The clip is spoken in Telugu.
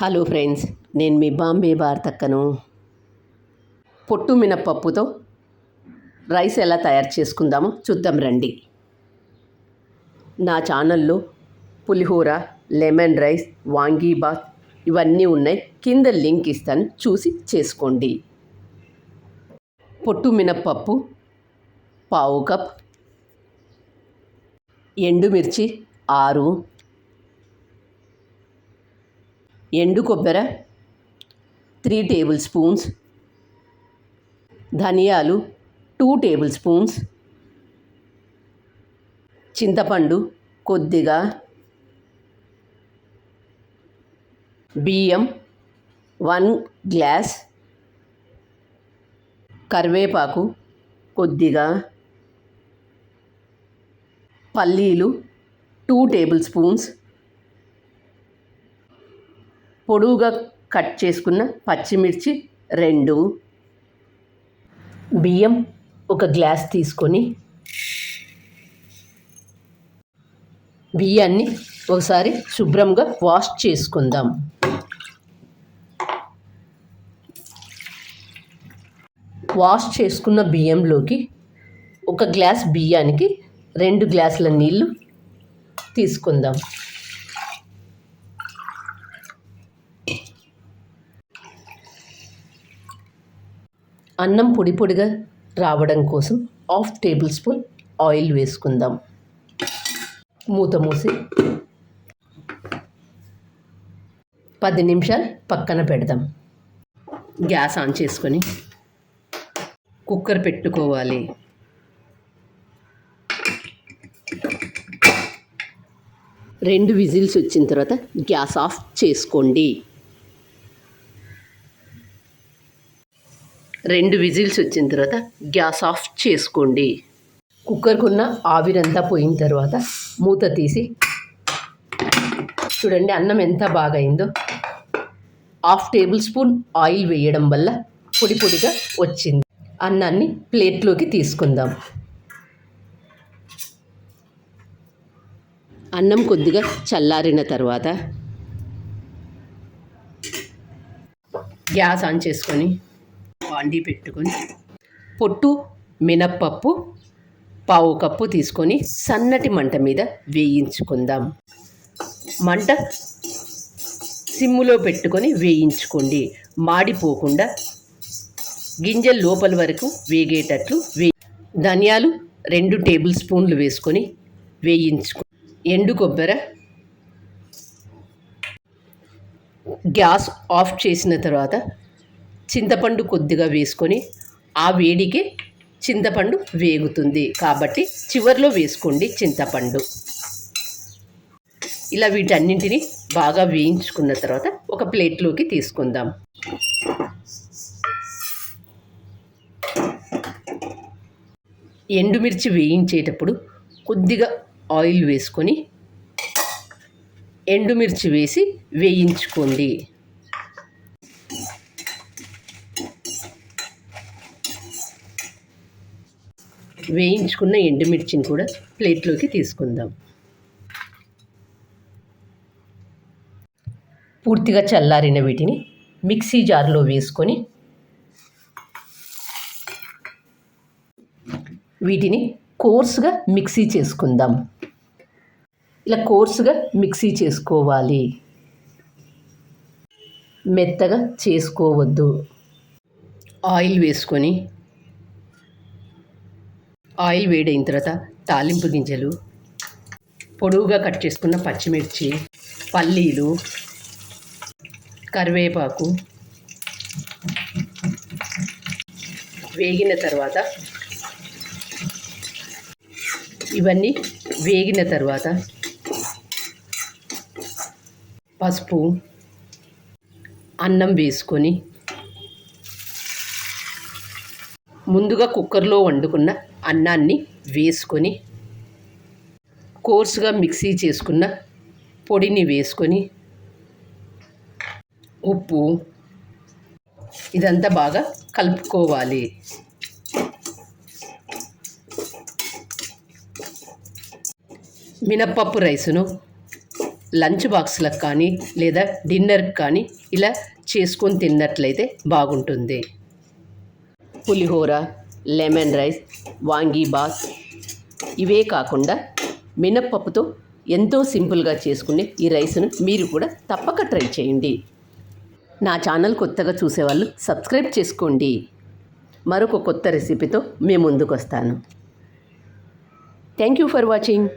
హలో ఫ్రెండ్స్ నేను మీ బాంబే భారతక్కను పొట్టు మినప్పప్పుతో రైస్ ఎలా తయారు చేసుకుందామో చూద్దాం రండి. నా ఛానల్లో పులిహోర లెమన్ రైస్ వాంగీబాత్ ఇవన్నీ ఉన్నాయి. కింద లింక్ ఇస్తాను చూసి చేసుకోండి. పొట్టు మినప్పప్పు పావు కప్ ఎండుమిర్చి ఆరు ఎండు కొబ్బరి త్రీ టేబుల్ స్పూన్స్ ధనియాలు టూ టేబుల్ స్పూన్స్ చింతపండు కొద్దిగా బియ్యం వన్ గ్లాస్ కరివేపాకు కొద్దిగా పల్లీలు టూ టేబుల్ స్పూన్స్ పొడువుగా కట్ చేసుకున్న పచ్చిమిర్చి రెండు. బియ్యం ఒక గ్లాస్ తీసుకొని బియ్యాన్ని ఒకసారి శుభ్రంగా వాష్ చేసుకుందాం. వాష్ చేసుకున్న బియ్యంలోకి ఒక గ్లాస్ బియ్యానికి రెండు గ్లాసుల నీళ్ళు తీసుకుందాం. అన్నం పొడి పొడిగా రావడం కోసం హాఫ్ టేబుల్ స్పూన్ ఆయిల్ వేసుకుందాం. మూత మూసి పది నిమిషాలు పక్కన పెడదాం. గ్యాస్ ఆన్ చేసుకొని కుక్కర్ పెట్టుకోవాలి. రెండు విజిల్స్ వచ్చిన తర్వాత గ్యాస్ ఆఫ్ చేసుకోండి. రెండు విజిల్స్ వచ్చిన తర్వాత గ్యాస్ ఆఫ్ చేసుకోండి. కుక్కర్కున్న ఆవిరంతా పోయిన తర్వాత మూత తీసి చూడండి అన్నం ఎంత బాగా అయిందో హాఫ్ టేబుల్ స్పూన్ ఆయిల్ వేయడం వల్ల పొడి పొడిగా వచ్చింది. అన్నాన్ని ప్లేట్లోకి తీసుకుందాం. అన్నం కొద్దిగా చల్లారిన తర్వాత గ్యాస్ ఆన్ చేసుకొని బాండీ పెట్టుకొని పొట్టు మినప్పప్పు పావు కప్పు తీసుకొని సన్నటి మంట మీద వేయించుకుందాం. మంట సిమ్ములో పెట్టుకొని వేయించుకోండి. మాడిపోకుండా గింజలు లోపల వరకు వేగేటట్లు వే ధనియాలు రెండు టేబుల్ స్పూన్లు వేసుకొని వేయించుకో ఎండు కొబ్బరి గ్యాస్ ఆఫ్ చేసిన తర్వాత చింతపండు కొద్దిగా వేసుకొని ఆ వేడికి చింతపండు వేగుతుంది. కాబట్టి చివర్లో వేసుకోండి చింతపండు. ఇలా వీటన్నింటిని బాగా వేయించుకున్న తర్వాత ఒక ప్లేట్లోకి తీసుకుందాం. ఎండుమిర్చి వేయించేటప్పుడు కొద్దిగా ఆయిల్ వేసుకొని ఎండుమిర్చి వేసి వేయించుకోండి. వేయించుకున్న ఎండుమిర్చిని కూడా ప్లేట్లోకి తీసుకుందాం. పూర్తిగా చల్లారిన వీటిని మిక్సీ జార్లో వేసుకొని వీటిని కోర్సుగా మిక్సీ చేసుకుందాం. ఇలా కోర్సుగా మిక్సీ చేసుకోవాలి. మెత్తగా చేసుకోవద్దు. ఆయిల్ వేసుకొని ఆయిల్ వేడైన తర్వాత తాలింపు గింజలు పొడవుగా కట్ చేసుకున్న పచ్చిమిర్చి పల్లీలు కరివేపాకు వేగిన తర్వాత ఇవన్నీ వేగిన తర్వాత పసుపు అన్నం వేసుకొని ముందుగా కుక్కర్లో వండుకున్న అన్నాన్ని వేసుకొని కోర్సుగా మిక్సీ చేసుకున్న పొడిని వేసుకొని ఉప్పు ఇదంతా బాగా కలుపుకోవాలి. మినప్పప్పు రైసును లంచ్ బాక్స్లకు కానీ లేదా డిన్నర్కి కానీ ఇలా చేసుకొని తిన్నట్లయితే బాగుంటుంది. పులిహోర లెమన్ రైస్ వాంగీబాత్ ఇవే కాకుండా మినప్పప్పుతో ఎంతో సింపుల్గా చేసుకునే ఈ రైస్ను మీరు కూడా తప్పక ట్రై చేయండి. నా ఛానల్ కొత్తగా చూసేవాళ్ళు సబ్స్క్రైబ్ చేసుకోండి. మరొక కొత్త రెసిపీతో మేము ముందుకు వస్తాను థ్యాంక్ యూ ఫర్ వాచింగ్.